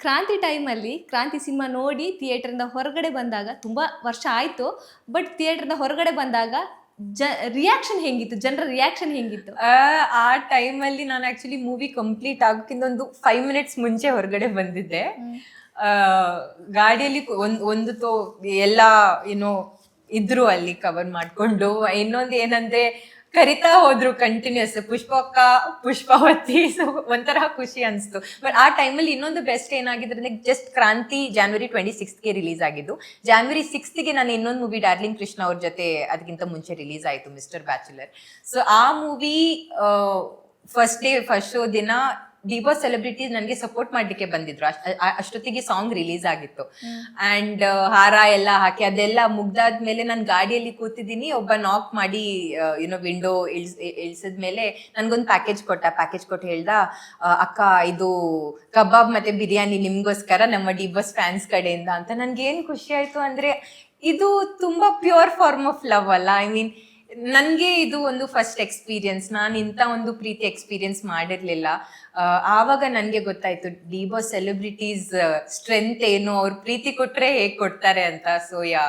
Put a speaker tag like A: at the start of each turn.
A: ಕ್ರಾಂತಿ ಟೈಮಲ್ಲಿ ಕ್ರಾಂತಿ ಸಿನಿಮಾ ನೋಡಿ ಥಿಯೇಟ್ರಿಂದ ಹೊರಗಡೆ ಬಂದಾಗ ತುಂಬ ವರ್ಷ ಆಯಿತು. ಬಟ್ ಥಿಯೇಟ್ರಿಂದ ಹೊರಗಡೆ ಬಂದಾಗ ಜ ರಿಯಾಕ್ಷನ್ ಹೆಂಗಿತ್ತು? ಜನರ ರಿಯಾಕ್ಷನ್ ಹೆಂಗಿತ್ತು?
B: ಆ, ಟೈಮಲ್ಲಿ ನಾನು ಆ್ಯಕ್ಚುಲಿ ಮೂವಿ ಕಂಪ್ಲೀಟ್ ಆಗೋಕ್ಕಿಂತ ಒಂದು ಫೈವ್ ಮಿನಿಟ್ಸ್ ಮುಂಚೆ ಹೊರಗಡೆ ಬಂದಿದ್ದೆ. ಗಾಡಿಯಲ್ಲಿ ಒಂದು ಒಂದು ತೋ ಎಲ್ಲ ಏನೋ ಇದ್ರು ಅಲ್ಲಿ ಕವರ್ ಮಾಡಿಕೊಂಡು. ಇನ್ನೊಂದು ಏನಂದ್ರೆ ಕರಿತಾ ಹೋದ್ರು ಕಂಟಿನ್ಯೂಸ್ ಪುಷ್ಪಕ್ಕ, ಪುಷ್ಪಾವತಿ ಒಂಥರ ಖುಷಿ ಅನಿಸ್ತು. ಬಟ್ ಆ ಟೈಮಲ್ಲಿ ಇನ್ನೊಂದು best ಏನಾಗಿದ್ರೆ like just Kranti January twenty ಸಿಕ್ಸ್ತ್ಗೆ release ಆಗಿದ್ದು. ಜಾನ್ವರಿ ಸಿಕ್ಸ್ತ್ಗೆ ನಾನು ಇನ್ನೊಂದು ಮೂವಿ ಡಾರ್ಲಿಂಗ್ ಕೃಷ್ಣ ಅವ್ರ ಜೊತೆ ಅದಕ್ಕಿಂತ ಮುಂಚೆ ರಿಲೀಸ್ ಆಯಿತು ಮಿಸ್ಟರ್ ಬ್ಯಾಚುಲರ್ ಸೊ ಆ movie first day first show ದಿನ ಡಿಬೋ ಸೆಲೆಬ್ರಿಟೀಸ್ ನನಗೆ ಸಪೋರ್ಟ್ ಮಾಡ್ಲಿಕ್ಕೆ ಬಂದಿದ್ರು. ಅಷ್ಟ್- ಅಷ್ಟೊತ್ತಿಗೆ ಸಾಂಗ್ ರಿಲೀಸ್ ಆಗಿತ್ತು. ಅಂಡ್ ಹಾರ ಎಲ್ಲ ಹಾಕಿ ಅದೆಲ್ಲ ಮುಗ್ದಾದ್ಮೇಲೆ ನಾನು ಗಾಡಿಯಲ್ಲಿ ಕೂತಿದ್ದೀನಿ. ಒಬ್ಬ ನಾಕ್ ಮಾಡಿ ಏನೋ ವಿಂಡೋ ಇಳ್ಸ್ ಇಳ್ಸಿದ್ಮೇಲೆ ನನ್ಗೊಂದು ಪ್ಯಾಕೇಜ್ ಕೊಟ್ಟ. ಪ್ಯಾಕೇಜ್ ಕೊಟ್ಟು ಹೇಳ್ದ ಅಕ್ಕ ಇದು ಕಬಾಬ್ ಮತ್ತೆ ಬಿರಿಯಾನಿ ನಿಮ್ಗೋಸ್ಕರ ನಮ್ಮ ಡಿಬಸ್ ಫ್ಯಾನ್ಸ್ ಕಡೆಯಿಂದ. ಅಂತ ನನ್ಗೆ ಏನ್ ಖುಷಿ ಆಯ್ತು ಅಂದ್ರೆ ಇದು ತುಂಬಾ ಪ್ಯೂರ್ ಫಾರ್ಮ್ ಆಫ್ ಲವ್ ಅಲ್ಲ. ಐ ಮೀನ್ ನನಗೆ ಇದು ಒಂದು ಫಸ್ಟ್ ಎಕ್ಸ್ಪೀರಿಯನ್ಸ್ ನಾನು ಇಂಥ ಒಂದು ಪ್ರೀತಿ ಎಕ್ಸ್ಪೀರಿಯನ್ಸ್ ಮಾಡಿರ್ಲಿಲ್ಲ. ಆವಾಗ ನನಗೆ ಗೊತ್ತಾಯ್ತು ಡಿಬೋ ಸೆಲೆಬ್ರಿಟೀಸ್ ಸ್ಟ್ರೆಂತ್ ಏನು, ಅವ್ರು ಪ್ರೀತಿ ಕೊಟ್ರೆ ಹೇಗೆ ಕೊಡ್ತಾರೆ ಅಂತ. So yeah